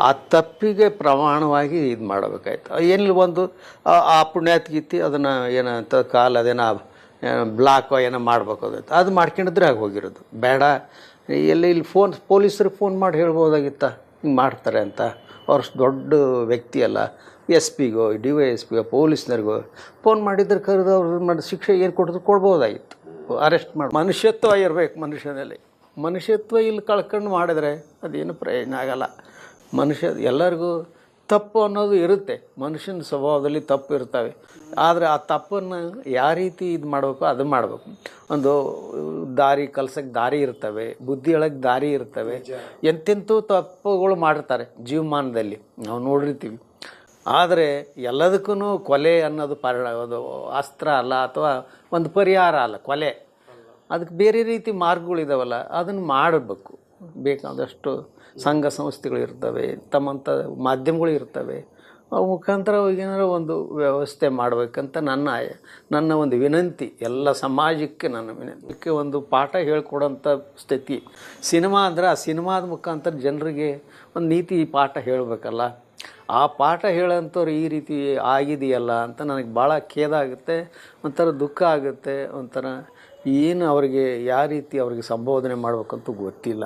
ಆ ತಪ್ಪಿಗೆ ಪ್ರಮಾಣವಾಗಿ ಇದು ಮಾಡಬೇಕಾಯ್ತು. ಏನಿಲ್ಲ ಒಂದು, ಆ- ಆ ಪುಣ್ಯಾತ್ಗೀತಿ ಅದನ್ನು ಏನಂತ ಕಾಲ ಅದೇನ ಬ್ಲಾಕ್ ಏನೋ ಮಾಡ್ಬೇಕು ಅದು ಮಾಡ್ಕೊಂಡಿದ್ರೆ ಆಗಿ ಹೋಗಿರೋದು. ಬೇಡ. ಎಲ್ಲಿ ಇಲ್ಲಿ ಫೋನ್, ಪೊಲೀಸರು ಫೋನ್ ಮಾಡಿ ಹೇಳ್ಬೋದಾಗಿತ್ತ? ಹಿಂಗೆ ಮಾಡ್ತಾರೆ ಅಂತ. ಅವ್ರು ದೊಡ್ಡ ವ್ಯಕ್ತಿ ಅಲ್ಲ. ಎಸ್ ಪಿಗೋ ಡಿ ವೈ ಎಸ್ ಪಿಗೋ ಪೊಲೀಸ್ನರಿಗೋ ಫೋನ್ ಮಾಡಿದ್ರೆ ಕರೆದು ಅವ್ರು ಮಾಡಿ ಶಿಕ್ಷೆ ಏನು ಕೊಟ್ಟಿದ್ರು ಕೊಡ್ಬೋದಾಗಿತ್ತು. ಅರೆಸ್ಟ್ ಮಾಡಿ, ಮನುಷ್ಯತ್ವ ಇರಬೇಕು ಮನುಷ್ಯನಲ್ಲಿ. ಮನುಷ್ಯತ್ವ ಇಲ್ಲಿ ಕಳ್ಕೊಂಡು ಮಾಡಿದ್ರೆ ಅದೇನು ಪ್ರಯೋಜನ ಆಗಲ್ಲ. ಮನುಷ್ಯ ಎಲ್ಲರಿಗೂ ತಪ್ಪು ಅನ್ನೋದು ಇರುತ್ತೆ. ಮನುಷ್ಯನ ಸ್ವಭಾವದಲ್ಲಿ ತಪ್ಪು ಇರ್ತವೆ. ಆದರೆ ಆ ತಪ್ಪನ್ನು ಯಾವ ರೀತಿ ಇದು ಮಾಡಬೇಕು ಅದು ಮಾಡಬೇಕು. ಒಂದು ದಾರಿ ಕಲ್ಸಕ್ಕೆ ದಾರಿ ಇರ್ತವೆ, ಬುದ್ಧಿ ಒಳಗೆ ದಾರಿ ಇರ್ತವೆ. ಎಂತೆಂಥೂ ತಪ್ಪುಗಳು ಮಾಡಿರ್ತಾರೆ ಜೀವಮಾನದಲ್ಲಿ. ನಾವು ನೋಡಿರ್ತೀವಿ. ಆದರೆ ಎಲ್ಲದಕ್ಕೂ ಕೊಲೆ ಅನ್ನೋದು ಪರಿ, ಅದು ಅಸ್ತ್ರ ಅಲ್ಲ ಅಥವಾ ಒಂದು ಪರಿಹಾರ ಅಲ್ಲ, ಕೊಲೆ. ಅದಕ್ಕೆ ಬೇರೆ ರೀತಿ ಮಾರ್ಗಗಳಿದಾವಲ್ಲ, ಅದನ್ನು ಮಾಡಬೇಕು. ಬೇಕಾದಷ್ಟು ಸಂಘ ಸಂಸ್ಥೆಗಳು ಇರ್ತವೆ, ತಮ್ಮಂಥ ಮಾಧ್ಯಮಗಳು ಇರ್ತವೆ. ಅವು ಮುಖಾಂತರ ಏನಾರ ಒಂದು ವ್ಯವಸ್ಥೆ ಮಾಡಬೇಕಂತ ನನ್ನ ನನ್ನ ಒಂದು ವಿನಂತಿ, ಎಲ್ಲ ಸಮಾಜಕ್ಕೆ ನನ್ನ ವಿನಂತಿಕ್ಕೆ ಒಂದು ಪಾಠ ಹೇಳ್ಕೊಡೋಂಥ ಸ್ಥಿತಿ. ಸಿನಿಮಾ ಅಂದರೆ ಆ ಸಿನಿಮಾದ ಮುಖಾಂತರ ಜನರಿಗೆ ಒಂದು ನೀತಿ ಪಾಠ ಹೇಳಬೇಕಲ್ಲ. ಆ ಪಾಠ ಹೇಳೋಂಥವ್ರು ಈ ರೀತಿ ಆಗಿದೆಯಲ್ಲ ಅಂತ ನನಗೆ ಭಾಳ ಖೇದ ಆಗುತ್ತೆ, ಒಂಥರ ದುಃಖ ಆಗುತ್ತೆ, ಒಂಥರ ಏನು ಅವರಿಗೆ, ಯಾವ ರೀತಿ ಅವ್ರಿಗೆ ಸಂಬೋಧನೆ ಮಾಡಬೇಕಂತೂ ಗೊತ್ತಿಲ್ಲ.